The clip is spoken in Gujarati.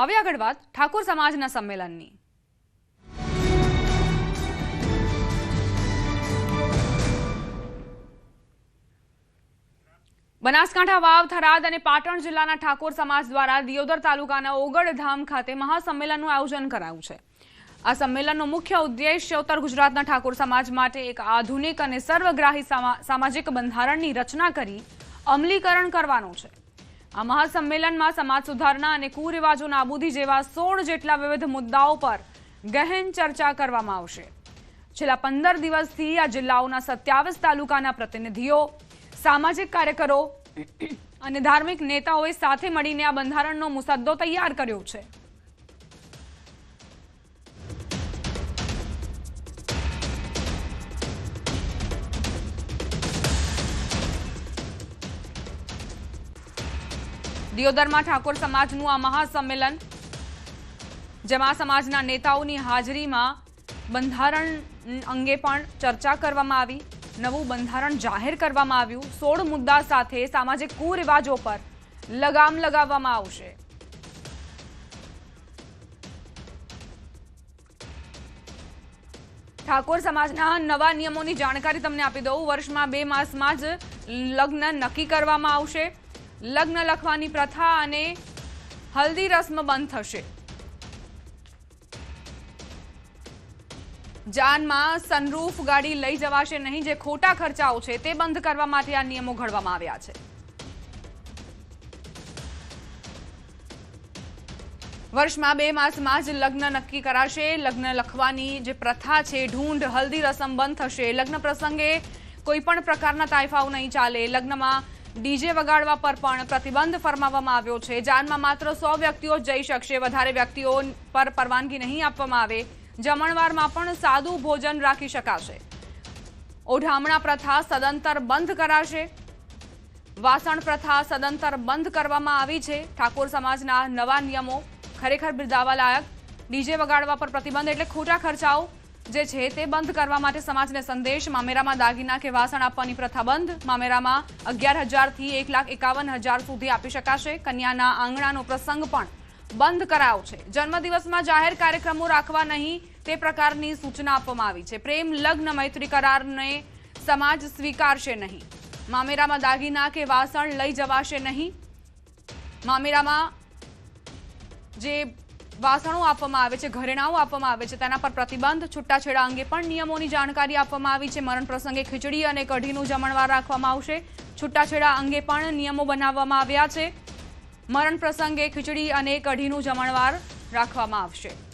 હવે આગળ વાત ઠાકોર સમાજના સંમેલનની. બનાસકાંઠા વાવ, થરાદ અને પાટણ જિલ્લાના ઠાકોર સમાજ દ્વારા દિયોદર તાલુકાના ઓગળધામ ખાતે મહાસંમેલનનું આયોજન કરાયું છે. આ સંમેલનનો મુખ્ય ઉદ્દેશ્ય ઉત્તર ગુજરાતના ઠાકોર સમાજ માટે એક આધુનિક અને સર્વગ્રાહી સામાજિક બંધારણની રચના કરી અમલીકરણ કરવાનો છે. આ મહાસંમેલનમાં સમાજ સુધારણા અને કુરિવાજો નાબૂદી જેવા સોળ જેટલા વિવિધ મુદ્દાઓ પર ગહેન ચર્ચા કરવામાં આવશે. છેલ્લા પંદર દિવસથી આ જિલ્લાઓના સત્યાવીસ તાલુકાના પ્રતિનિધિઓ, સામાજિક કાર્યકરો અને ધાર્મિક નેતાઓએ સાથે મળીને આ બંધારણનો મુસદ્દો તૈયાર કર્યો છે. દિયોદરમાં ઠાકોર સમાજનું આ મહાસંમેલન, જેમાં સમાજના નેતાઓની હાજરીમાં બંધારણ અંગે પણ ચર્ચા કરવામાં આવી, નવું બંધારણ જાહેર કરવામાં આવ્યું, સોળ મુદ્દા સાથે સામાજિક કુરિવાજો પર લગામ લગાવવામાં આવશે. ઠાકોર સમાજના નવા નિયમોની જાણકારી તમને આપી દઉં. વર્ષમાં બે માસમાં જ લગ્ન નક્કી કરવામાં આવશે. લગ્ન લખવાની પ્રથા અને હલ્દી રસ્મ બંધ થશે. જાનમાં સનરૂફ ગાડી લઈ જવાશે નહીં, જે ખોટા ખર્ચાઓ છે તે બંધ કરવા માટે આ નિયમો ઘડવામાં આવ્યા છે. વર્ષમાં બે માસમાં જ લગ્ન નક્કી કરાશે. લગ્ન લખવાની જે પ્રથા છે, ઢૂંઢ, હલ્દી રસમ બંધ થશે. લગ્ન પ્રસંગે કોઈ પણ પ્રકારના તાઇફાઓ નહીં ચાલે. લગ્નમાં ડીજે વગાડવા પર પણ પ્રતિબંધ ફરમાવવામાં આવ્યો છે. જાનમાં માત્ર સો વ્યક્તિઓ જઈ શકશે. વધારે વ્યક્તિઓ પર પરવાનગી નહીં આપવામાં આવે. જમણવારમાં પણ સાદું ભોજન રાખી શકાશે. ઓઢામણા પ્રથા સદંતર બંધ કરાશે. વાસણ પ્રથા સદંતર બંધ કરવામાં આવી છે. ઠાકોર સમાજના નવા નિયમો ખરેખર બિરદાવા લાયક. ડીજે વગાડવા પર પ્રતિબંધ એટલે ખોટા ખર્ચાઓ. જે છે તે બંધ કરવા માટે સમાજને સંદેશ. મામેરામાં દાગીના કે વાસણ આપવાની પ્રથા બંધ. મામેરામાં અગિયાર હજારથી એક લાખ એકાવન હજાર સુધી આપી શકાશે. કન્યાના આંગણાનો પ્રસંગ પણ બંધ કરાયો છે. જન્મદિવસમાં જાહેર કાર્યક્રમો રાખવા નહીં તે પ્રકારની સૂચના આપવામાં આવી છે. પ્રેમ, લગ્ન, મૈત્રી કરારને સમાજ સ્વીકારશે નહીં. મામેરામાં દાગીના કે વાસણ લઈ જવાશે નહીં. મામેરામાં જે વાસણો આપવામાં આવે છે, ઘરેણાઓ આપવામાં આવે છે, તેના પર પ્રતિબંધ, છૂટાછેડા અંગે પણ નિયમોની જાણકારી આપવામાં આવી છે. મરણ પ્રસંગે ખીચડી અને કઢીનું જમણવાર રાખવામાં આવશે. છૂટાછેડા અંગે પણ નિયમો બનાવવામાં આવ્યા છે. મરણ પ્રસંગે ખીચડી અને કઢીનું જમણવાર રાખવામાં આવશે.